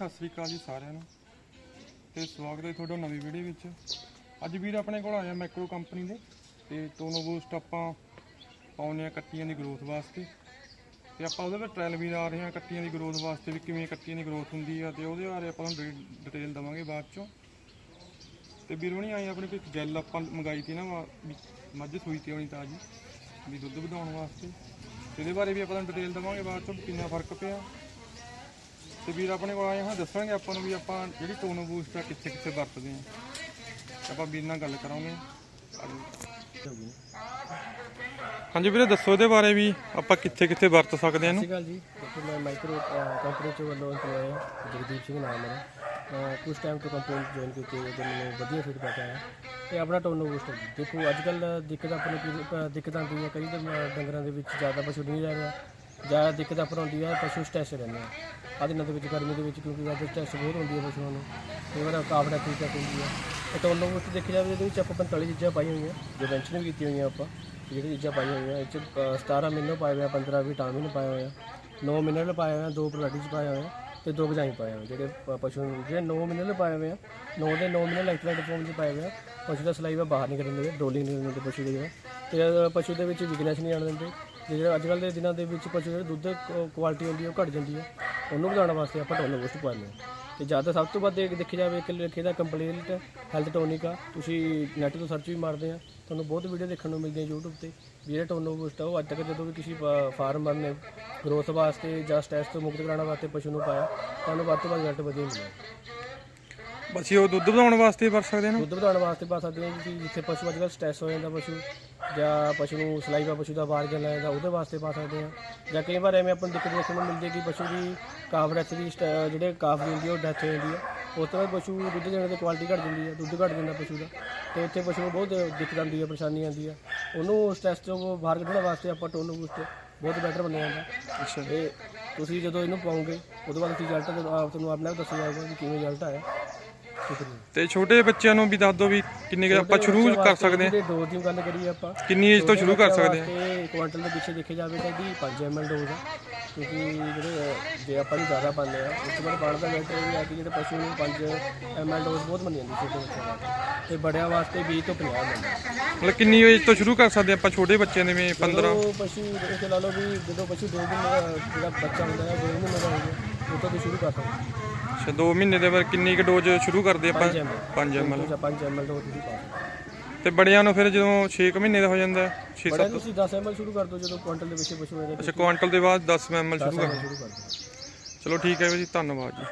ਸਤਿ ਸ੍ਰੀ ਅਕਾਲ ਜੀ ਸਾਰਿਆਂ ਨੂੰ। ਤੇ ਸਵਾਗਤ ਹੈ ਤੁਹਾਡਾ ਨਵੀਂ ਵੀਡੀਓ ਵਿੱਚ। ਅੱਜ ਵੀਰ ਆਪਣੇ ਕੋਲ ਆਇਆ ਮੈਕਰੋ ਕੰਪਨੀ ਦੇ। ਤੇ ਟੋਨੋ ਬੂਸਟ ਆਪਾਂ ਪਾਉਨੇ ਆ ਕੱਟੀਆਂ ਦੀ ਗਰੋਥ ਵਾਸਤੇ। ਤੇ ਆਪਾਂ ਉਹਦੇ ਵਿੱਚ ਟ੍ਰਾਇਲ ਵੀ ਆ ਰਹੇ ਹਾਂ ਕੱਟੀਆਂ ਦੀ ਗਰੋਥ ਵਾਸਤੇ ਵੀ ਕਿਵੇਂ ਕੱਟੀਆਂ ਦੀ ਗਰੋਥ ਹੁੰਦੀ ਆ ਤੇ ਉਹਦੇ ਬਾਰੇ ਆਪਾਂ ਤੁਹਾਨੂੰ ਡਿਟੇਲ ਦਵਾਂਗੇ ਬਾਅਦ ਚੋਂ। ਤੇ ਵੀਰ ਹੁਣੀ ਆਏ ਆਪਣੇ ਕੋਲ ਇੱਕ ਜੈਲ ਆਪਾਂ ਮੰਗਾਈ ਤੀ ਨਾ ਮੱਝ ਸੂਈ ਤੇ ਆਉਣੀ ਤਾਜ਼ੀ, ਵੀ ਦੁੱਧ ਵਧਾਉਣ ਵਾਸਤੇ। ਤੇ ਇਹਦੇ ਬਾਰੇ ਵੀ ਆਪਾਂ ਤੁਹਾਨੂੰ ਡਿਟੇਲ ਦਵਾਂਗੇ ਬਾਅਦ ਚੋਂ ਕਿੰਨਾ ਫ਼ਰਕ ਪਿਆ। ਤੇ ਵੀਰ ਆਪਣੇ ਕੋਲ ਆਏ ਹਾਂ, ਦੱਸਾਂਗੇ ਆਪਾਂ ਨੂੰ ਵੀ ਆਪਾਂ ਜਿਹੜੀ ਟੋਨੋ ਬੂਸਟ ਆ ਕਿੱਥੇ ਕਿੱਥੇ ਵਰਤਦੇ ਆ ਆਪਾਂ ਵੀਰ ਨਾਲ ਗੱਲ ਕਰਾਂਗੇ। ਹਾਂਜੀ ਵੀਰੇ, ਦੱਸੋ ਇਹਦੇ ਬਾਰੇ ਵੀ ਆਪਾਂ ਕਿੱਥੇ ਕਿੱਥੇ ਵਰਤ ਸਕਦੇ ਆ ਸਤਿ ਇਹਨੂੰ ਅਕਾਲ ਜੀ। ਦੇਖੋ, ਮੈਂ ਮਾਈਕਰੋ ਕੰਪਨੀ ਤੋਂ ਵੱਲੋਂ ਇੰਪਲੋਏ ਹਾਂ। ਜਗਦੀਪ ਸਿੰਘ ਨਾਮ ਮੇਰਾ। ਮੈਂ ਕੁਝ ਟਾਈਮ ਤੋਂ ਕੰਪਨੀ ਜੁਆਇਨ ਕੀਤੀ ਹੈ ਤੇ ਮੈਨੂੰ ਵਧੀਆ ਫੀਡਬੈਕ ਆਇਆ। ਤੇ ਆਪਣਾ ਟੋਨੋ ਬੂਸਟ ਦੇਖੋ, ਅੱਜ ਕੱਲ ਦਿੱਕਤ ਆਪਾਂ ਦਿੱਕਤ ਆਉਂਦੀ ਹੈ ਕਈ ਤਾਂ ਡੰਗਰਾਂ ਦੇ ਵਿੱਚ ਜ਼ਿਆਦਾ ਪਸ਼ੂ ਨਹੀਂ ਰਹਿ ਰਿਹਾ। ਜ਼ਿਆਦਾ ਦਿੱਕਤ ਆਪਾਂ ਨੂੰ ਆਉਂਦੀ ਹੈ ਪਸ਼ੂ ਸਟ੍ਰੈਸ ਰਹਿੰਦੇ ਆ। ਆਹ ਦਿਨਾਂ ਦੇ ਵਿੱਚ ਗਰਮੀ ਦੇ ਵਿੱਚ ਕਿਉਂਕਿ ਅੱਜ ਸਟ੍ਰੈਸ ਬਹੁਤ ਹੁੰਦੀ ਹੈ ਪਸ਼ੂਆਂ ਨੂੰ। ਕਈ ਵਾਰ ਕਾਫੜਾ ਠੀਕ ਹੁੰਦੀ ਹੈ ਤੇ ਟੋਨੋ ਬੂਸਟ ਦੇਖਿਆ ਜਾਵੇ ਇਹਦੇ ਵਿੱਚ ਆਪਾਂ 45 ਚੀਜ਼ਾਂ ਪਾਈਆਂ ਹੋਈਆਂ ਜੋ ਮੈਂਸ਼ਨ ਵੀ ਕੀਤੀਆਂ ਹੋਈਆਂ ਆਪਾਂ ਜਿਹੜੀ ਚੀਜ਼ਾਂ ਪਾਈਆਂ ਹੋਈਆਂ। ਇਹ 'ਚ ਅ, 17 ਮਿਨਰਲ ਪਾਏ ਹੋਏ ਆ 15 ਵਿਟਾਮਿਨ ਪਾਏ ਹੋਏ ਆ। 9 ਮਿਨਰਲ ਪਾਏ ਹੋਏ ਆ 2 ਪ੍ਰੋਬiotics ਪਾਏ ਹੋਏ ਆ ਤੇ ਦੋ ਗਜਾਈ ਪਾਏ ਹੋਏ ਆ, ਜਿਹੜੇ ਪ- ਪਸ਼ੂ ਨੂੰ ਜਿਹੜੇ 9 ਮਿਨਰਲ ਪਾਏ ਹੋਏ ਆ। 9 ਦੇ 9 ਮਿਨਰਲ ਇਲੈਕਟ੍ਰੋਲਾਈਟ ਫਾਰਮ 'ਚ ਪਾਏ ਹੋਏ ਆ। ਪਸ਼ੂ ਦਾ ਸਲਾਈਵਾ ਬਾਹਰ ਨਹੀਂ ਕਰਨ ਦਿੰਦੇ ਡੋਲਿੰਗ ਨਹੀਂ ਕਰਨ ਦਿੰਦੇ ਪਸ਼ੂ ਦੇ ਜਿਹੜਾ। ਤੇ ਅ, ਪਸ਼ੂ ਦੇ ਵਿੱਚ ਵੀਕਨੈਸ ਨਹੀਂ ਆਉਣ ਦਿੰਦੇ। ਜਿਹੜਾ ਅੱਜ ਕੱਲ੍ਹ ਦੇ ਦਿਨਾਂ ਦੇ ਵਿੱਚ ਪਸ਼ੂ ਜਿਹੜੇ ਦੁੱਧ ਕੁਆਲਿਟੀ ਹੁੰਦੀ ਹੈ, ਉਹ ਘਟ ਜਾਂਦੀ ਹੈ, ਉਹਨੂੰ ਵਧਾਉਣ ਵਾਸਤੇ ਆਪਾਂ ਟੋਨੋ ਬੂਸਟ ਪਾਉਂਦੇ ਹਾਂ। ਤੇ ਜ਼ਿਆਦਾ ਸਭ ਤੋਂ ਵੱਧ ਦੇਖ ਦੇਖਿਆ ਜਾਵੇ ਇੱਕ ਲਿਖੇ ਦਾ ਕੰਪਲੀਟ ਹੈਲਥ ਟੋਨਿਕ ਆ, ਤੁਸੀਂ ਨੈਟ ਤੋਂ ਸਰਚ ਵੀ ਮਾਰਦੇ ਆ, ਤੁਹਾਨੂੰ ਬਹੁਤ ਵੀਡੀਓ ਦੇਖਣ ਨੂੰ ਮਿਲਦੀਆਂ YouTube ਤੇ, ਵੀ ਜਿਹੜਾ ਟੋਨੋ ਬੂਸਟ ਆ, ਉਹ ਅੱਜ ਤੱਕ ਜਦੋਂ ਵੀ ਕਿਸੇ ਫਾਰਮਰ ਨੇ ਗਰੋਥ ਵਾਸਤੇ ਜਾਂ ਸਟ੍ਰੈਸ ਤੋਂ ਮੁਕਤ ਕਰਾਉਣ ਵਾਸਤੇ ਪਸ਼ੂ ਨੂੰ ਪਾਇਆ, ਤੁਹਾਨੂੰ ਵੱਧ ਤੋਂ ਵੱਧ ਰਿਜ਼ਲਟ ਵਧੀਆ ਮਿਲਿਆ ਬਸ ਉਹ ਦੁੱਧ ਵਧਾਉਣ ਵਾਸਤੇ ਵਰਤ ਸਕਦੇ ਆ ਨਾ। ਦੁੱਧ ਵਧਾਉਣ ਵਾਸਤੇ ਪਾ ਸਕਦੇ ਹਾਂ ਤੁਸੀਂ ਜਿੱਥੇ ਪਸ਼ੂ ਅੱਜ ਕੱਲ੍ਹ ਸਟ੍ਰੈਸ ਹੋ ਜਾਂਦਾ ਪਸ਼ੂ ਜਾਂ ਪਸ਼ੂ ਨੂੰ ਸਲਾਈਵਾ ਪਸ਼ੂ ਦਾ ਬਾਹਰ ਗਿਆ ਜਾਂਦਾ ਉਹਦੇ ਵਾਸਤੇ ਪਾ ਸਕਦੇ ਹਾਂ। ਜਾਂ ਕਈ ਵਾਰ ਐਵੇਂ ਆਪਾਂ ਨੂੰ ਦਿੱਕਤ ਦੇਖਣ ਨੂੰ ਮਿਲਦੀ ਹੈ ਕਿ ਪਸ਼ੂ ਦੀ ਕਾਫ ਡੈਥ ਦੀ ਸਟ- ਜਿਹੜੇ ਕਾਫ ਦੀ ਹੁੰਦੀ ਹੈ ਉਹ ਡੈਥ ਹੋ ਜਾਂਦੀ ਹੈ। ਉਸ ਤੋਂ ਬਾਅਦ ਪਸ਼ੂ ਦੁੱਧ ਦੇਣ ਦੀ ਕੁਆਲਿਟੀ ਘਟ ਜਾਂਦੀ ਹੈ ਦੁੱਧ ਘਟ ਜਾਂਦਾ ਪਸ਼ੂ ਦਾ। ਤੇ ਉੱਥੇ ਪਸ਼ੂ ਨੂੰ ਬਹੁਤ ਦਿੱਕਤ ਆਉਂਦੀ ਹੈ ਪਰੇਸ਼ਾਨੀ ਆਉਂਦੀ ਹੈ। ਉਹਨੂੰ ਸਟ੍ਰੈਸ ਤੋਂ ਬਾਹਰ ਕੱਢਣ ਵਾਸਤੇ ਆਪਾਂ ਟੋਨੋ ਬੂਸਟ ਬਹੁਤ ਬੈਟਰ ਬਣਿਆ ਜਾਂਦਾ। ਅੱਛਾ। ਇਹ ਤੁਸੀਂ ਜਦੋਂ ਇਹਨੂੰ ਪਾਓਗੇ ਉਹਦੇ ਬਾਅਦ ਰਿਜ਼ਲਟ ਤੁਹਾਨੂੰ ਆਪਣੇ ਆਪ ਦੱਸਿਆ ਜਾਊਗਾ ਕਿ ਕਿਵੇਂ ਰਿਜ਼ਲਟ ਆਇਆ। ਤੇ ਛੋਟੇ ਬੱਚਿਆਂ ਨੂੰ ਵੀ ਦੱਸ ਦਿਓ ਵੀ ਕਿੰਨੇ ਕੁ ਆਪਾਂ ਸ਼ੁਰੂ ਕਰ ਸਕਦੇ ਆ ਜਿਹੜੇ ਡੋਜ਼ ਦੀ ਗੱਲ ਕਰੀਏ ਆਪਾਂ। ਕਿੰਨੀ ਏਜ ਤੋਂ ਸ਼ੁਰੂ ਕਰ ਸਕਦੇ ਆ ਤੇ ਕੁਆਂਟਲ ਦੇ ਪਿੱਛੇ ਦੇਖੇ ਜਾਵੇ ਤਾਂ ਇਹਦੀ 5 ml ਡੋਜ਼ ਆ। ਕਿਉਂਕਿ ਜਿਹੜੇ ਜੇ ਆਪਾਂ ਨੂੰ ਜ਼ਿਆਦਾ ਪਾਉਂਦੇ ਆ ਉਸ ਤੋਂ ਬਾਅਦ ਪਾਣ ਦਾ ਮੈਟਰ ਇਹ ਵੀ ਆ ਕਿ ਜਿਹੜੇ ਪਸ਼ੂ ਨੂੰ 5 ml ਡੋਜ਼ ਬਹੁਤ ਮੰਨੀ ਜਾਂਦੀ ਛੋਟੇ ਬੱਚਿਆਂ ਵਾਸਤੇ। ਤੇ ਬੜਿਆਂ ਵਾਸਤੇ 20 ਤੋਂ 50 ਮਿਲਦਾ ਮਤਲਬ ਕਿੰਨੀ ਏਜ ਤੋਂ ਸ਼ੁਰੂ ਕਰ ਸਕਦੇ ਆਪਾਂ ਛੋਟੇ ਬੱਚਿਆਂ ਦੇ ਵਿੱਚ 15 ਜਦੋਂ ਪਸ਼ੂ ਇਹ ਲਾ ਲਓ ਵੀ ਜਦੋਂ ਪਸ਼ੂ ਦੋ ਮਹੀਨੇ ਦਾ ਜਿਹੜਾ ਬੱਚਾ ਹੁੰਦਾ ਹੈ ਦੋ ਮਹੀਨੇ ਦਾ ਹੋ ਗਿਆ ਉਹ ਤੋਂ ਸ਼ੁਰੂ ਕਰ ਸਕਦੇ ਅੱਛਾ 2 ਮਹੀਨੇ ਦੇ ਬਾਅਦ ਕਿੰਨੀ ਕੁ ਡੋਜ਼ ਸ਼ੁਰੂ ਕਰਦੇ ਆਪਾਂ? 5 ml ਜਾਂ 5 ml ਡੋਜ਼ ਤੁਸੀਂ ਪਾ ਤੇ ਬੜਿਆਂ ਨੂੰ ਫਿਰ ਜਦੋਂ 6 ਮਹੀਨੇ ਦਾ ਹੋ ਜਾਂਦਾ 6 ਬੜਾ ਤੁਸੀਂ 10 ml ਸ਼ੁਰੂ ਕਰ ਦਿਓ ਜਦੋਂ ਕੁਆਂਟਲ ਦੇ ਵਿੱਚ ਪਸ਼ੂ ਹੋਏ ਅੱਛਾ ਕੁਆਂਟਲ ਦੇ ਬਾਅਦ 10 ml ਸ਼ੁਰੂ ਕਰ ਸ਼ੁਰੂ ਕਰ ਦਿਓ। ਚਲੋ ਠੀਕ ਹੈ ਜੀ ਧੰਨਵਾਦ ਜੀ।